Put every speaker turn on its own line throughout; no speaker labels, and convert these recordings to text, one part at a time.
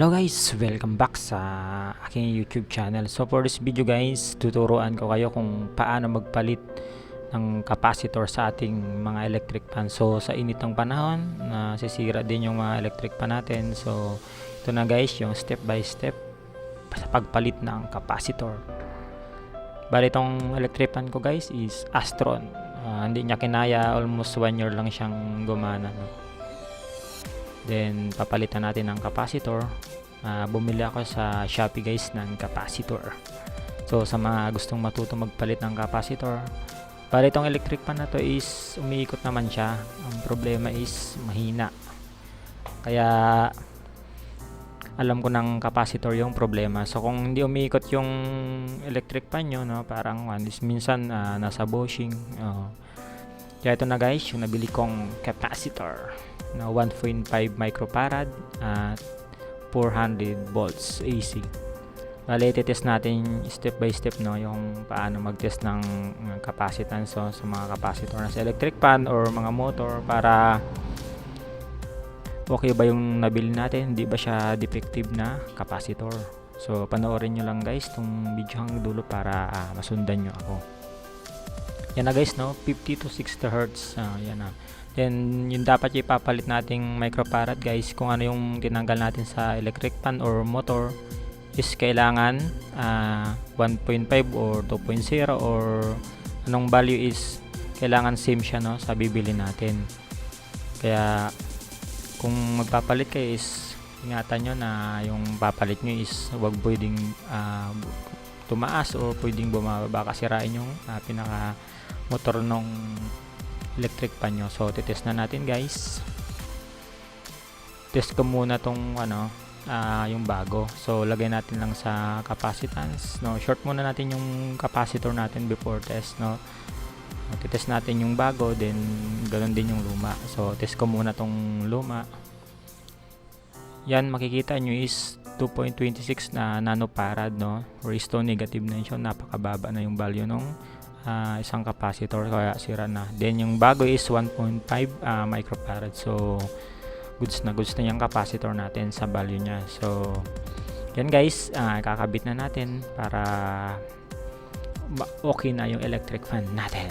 Hello guys! Welcome back sa aking YouTube channel. So for this video guys, tuturuan ko kayo kung paano magpalit ng capacitor sa ating mga electric fan. So sa init ng panahon, nasisira din yung mga electric fan natin. So ito na guys, yung step by step sa pagpalit ng capacitor. Bali itong electric fan ko guys is Astron. Ah, hindi niya kinaya, almost 1 year lang siyang gumana. No? Then, papalitan natin ng capacitor. Ah, bumili ako sa Shopee guys ng capacitor. So, sa mga gustong matuto magpalit ng capacitor, bali itong electric fan na to is umiikot naman siya. Ang problema is mahina. Kaya, alam ko ng capacitor yung problema. So, kung hindi umiikot yung electric fan nyo, no, parang one is minsan ah, nasa bushing. Oh. Kaya ito na guys, yung nabili kong capacitor na 1.5 microfarad at 400 volts AC. Bale, test natin step by step no yung paano mag-test ng uh, capacitance so, sa mga capacitor na sa electric fan or mga motor para okay ba yung nabili natin, hindi ba siya defective na capacitor. So, panoorin nyo lang guys tong video hanggang dulo para ah, masundan nyo ako. Yan na guys, no? 50 to 60 Hz. Ah, yan na. Then, yung dapat ipapalit nating microfarad guys, kung ano yung tinanggal natin sa electric fan or motor, is kailangan ah, 1.5 or 2.0 or anong value is kailangan same siya no sa bibili natin. Kaya, kung magpapalit kayo is ingatan nyo na yung papalit nyo is wag pwedeng ah, tumaas o pwedeng bumaba baka sirain yung ah, pinaka motor nung electric pan nyo. So, titest na natin guys. Test ko muna tong ano, ah, yung bago. So, lagay natin lang sa capacitance. No, short muna natin yung capacitor natin before test. No, titest natin yung bago, then ganun din yung luma. So, test ko muna tong luma. Yan, makikita nyo is 2.26 na nanofarad, no? Restore negative na yun. Napakababa na yung value nung ah, isang capacitor kaya sira na. Then yung bago is 1.5 ah, microfarad. So goods na goods na yung capacitor natin sa value niya. So yan guys, ah, kakabit na natin para okay na yung electric fan natin.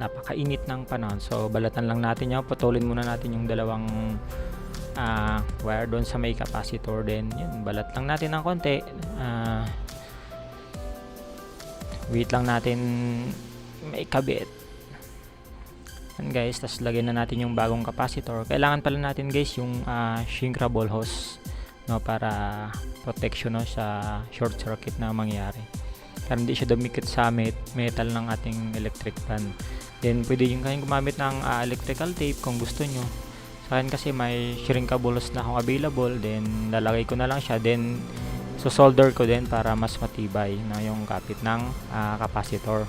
Napakainit ng panahon. So balatan lang natin yan. Putulin muna natin yung dalawang ah, wire doon sa may capacitor din. Yan, balat lang natin ng konti. Ah, wait lang natin. May kabit. Yan guys tapos lagyan na natin yung bagong capacitor. Kailangan pala natin guys yung uh, shrinkable hose no, para protection no, sa short circuit na mangyari. Para hindi siya dumikit sa met metal ng ating electric fan. Then pwede yung kayong gumamit ng ah, electrical tape kung gusto nyo. Sa akin kasi may shrinkable hose na akong available. Then lalagay ko na lang siya. Then So solder ko din para mas matibay na yung kapit ng ah, capacitor.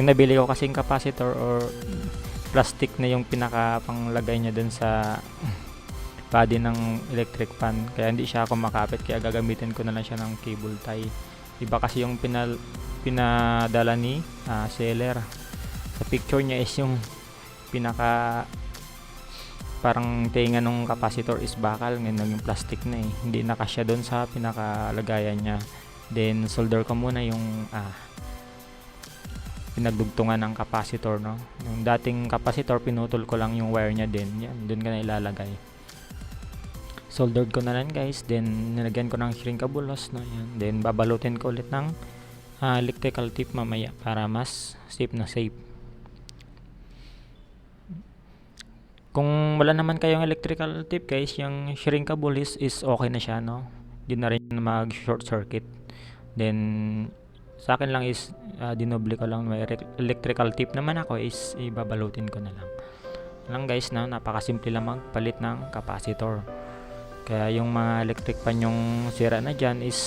yung nabili ko kasing capacitor or plastic na yung pinaka panglagay niya dun sa body ng electric fan. Kaya hindi siya kumakapit kaya gagamitin ko na lang siya ng cable tie. Iba kasi yung pinal, pinadala ni ah, seller. Sa picture niya is yung pinaka parang tinga nung capacitor is bakal ngayon yung plastic na eh. Hindi nakasya doon sa pinakalagayan niya. Then solder ko muna yung ah, pinagdugtungan ng capacitor no? Yung dating capacitor pinutol ko lang yung wire niya din. Yan doon ka na ilalagay. Soldered ko na lang guys. Then nilagyan ko ng shrinkable hose no? Yan. Then babalutin ko ulit ng ah, electrical tape mamaya para mas safe na safe Kung wala naman kayong electrical tape guys, yung shrinkable is, is okay na siya, no? Hindi na rin mag short circuit. Then, sa akin lang is, uh, dinoble ko lang, may electrical tape naman ako is, ibabalutin ko na lang. Lang guys, no? napakasimple lang magpalit ng capacitor. Kaya yung mga electric pan yung sira na dyan is,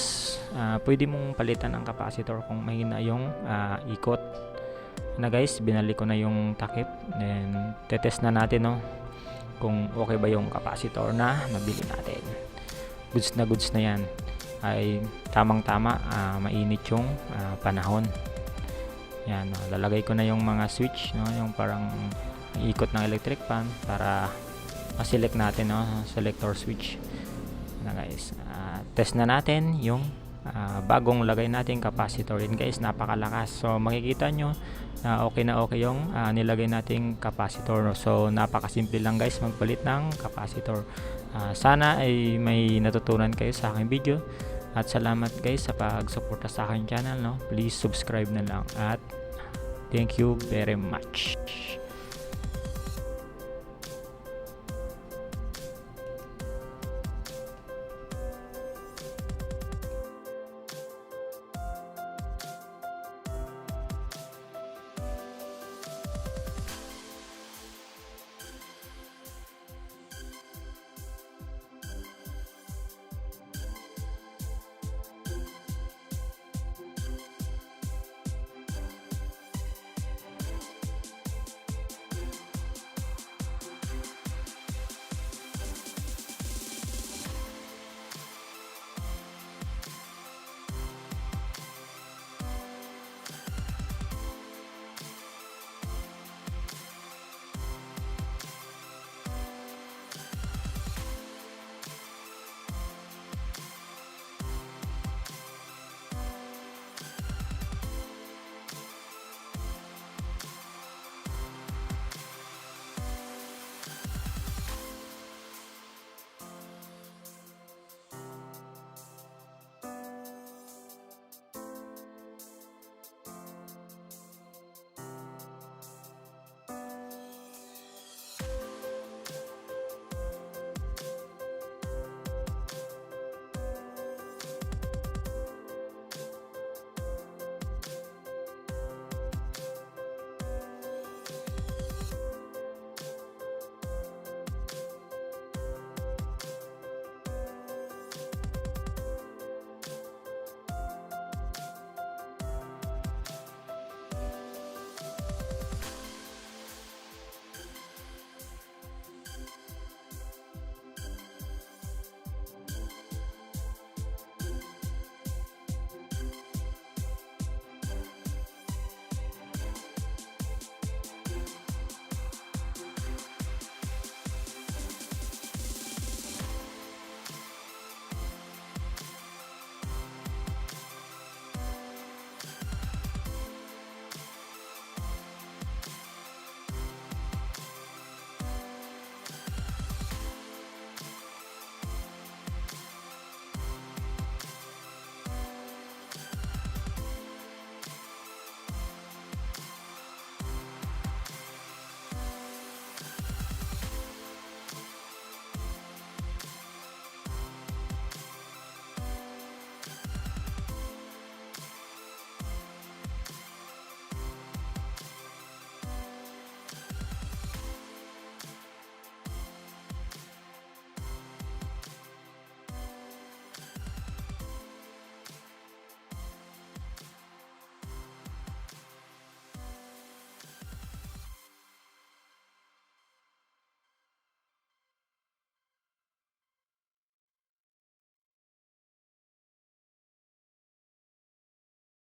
uh, pwede mong palitan ng capacitor kung mahina yung uh, ikot na guys binalik ko na yung takip. Then tetest na natin no? Kung okay ba yung capacitor na nabili natin. Goods na goods na yan. Ay tamang tama ah, mainit yung ah, panahon. Yan no, lalagay ko na yung mga switch no? Yung parang ikot ng electric fan para select natin no? Selector switch. Na guys Ah, test na natin yung ah, bagong lagay natin capacitor yun guys. Napakalakas. So makikita nyo na okay na okay yung ah, nilagay nating capacitor. So napakasimple lang guys magpalit ng capacitor. Ah, sana ay may natutunan kayo sa aking video. At salamat guys sa pagsuporta sa aking channel no? Please subscribe na lang. At thank you very much